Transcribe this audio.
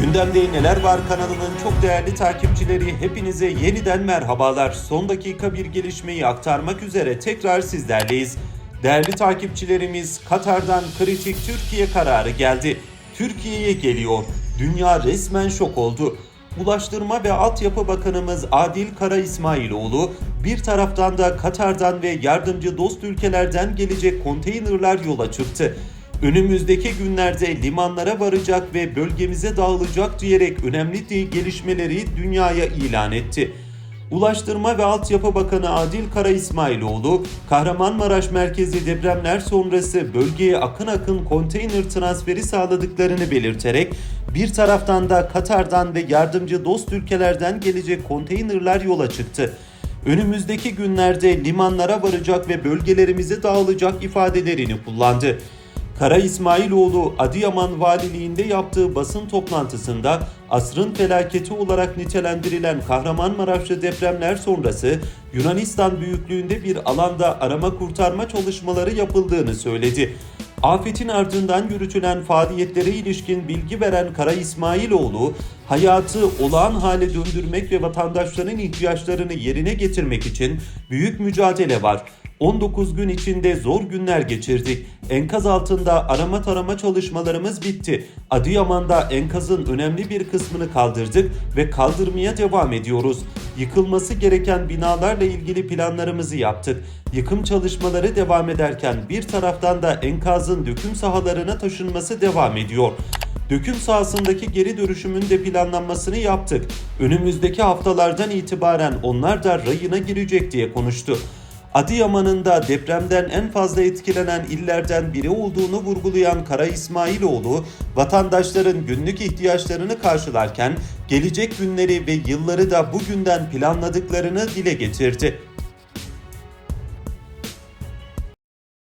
Gündemde Neler Var kanalının çok değerli takipçileri hepinize yeniden merhabalar. Son dakika bir gelişmeyi aktarmak üzere tekrar sizlerleyiz. Değerli takipçilerimiz Katar'dan kritik Türkiye kararı geldi. Türkiye'ye geliyor. Dünya resmen şok oldu. Ulaştırma ve Altyapı Bakanımız Adil Kara İsmailoğlu bir taraftan da Katar'dan ve yardımcı dost ülkelerden gelecek konteynerlar yola çıktı. Önümüzdeki günlerde limanlara varacak ve bölgemize dağılacak diyerek önemli gelişmeleri dünyaya ilan etti. Ulaştırma ve Altyapı Bakanı Adil Kara İsmailoğlu, Kahramanmaraş merkezi depremler sonrası bölgeye akın akın konteyner transferi sağladıklarını belirterek, bir taraftan da Katar'dan ve yardımcı dost ülkelerden gelecek konteynerlar yola çıktı. Önümüzdeki günlerde limanlara varacak ve bölgelerimize dağılacak ifadelerini kullandı. Kara İsmailoğlu Adıyaman Valiliğinde yaptığı basın toplantısında asrın felaketi olarak nitelendirilen Kahramanmaraşlı depremler sonrası Yunanistan büyüklüğünde bir alanda arama kurtarma çalışmaları yapıldığını söyledi. Afetin ardından yürütülen faaliyetlere ilişkin bilgi veren Kara İsmailoğlu, hayatı olağan hale döndürmek ve vatandaşların ihtiyaçlarını yerine getirmek için büyük mücadele var. 19 gün içinde zor günler geçirdik. Enkaz altında arama tarama çalışmalarımız bitti. Adıyaman'da enkazın önemli bir kısmını kaldırdık ve kaldırmaya devam ediyoruz. Yıkılması gereken binalarla ilgili planlarımızı yaptık. Yıkım çalışmaları devam ederken bir taraftan da enkazın döküm sahalarına taşınması devam ediyor. Döküm sahasındaki geri dönüşümün de planlanmasını yaptık. Önümüzdeki haftalardan itibaren onlar da rayına girecek diye konuştu. Adıyaman'ın da depremden en fazla etkilenen illerden biri olduğunu vurgulayan Kara İsmailoğlu, vatandaşların günlük ihtiyaçlarını karşılarken gelecek günleri ve yılları da bugünden planladıklarını dile getirdi.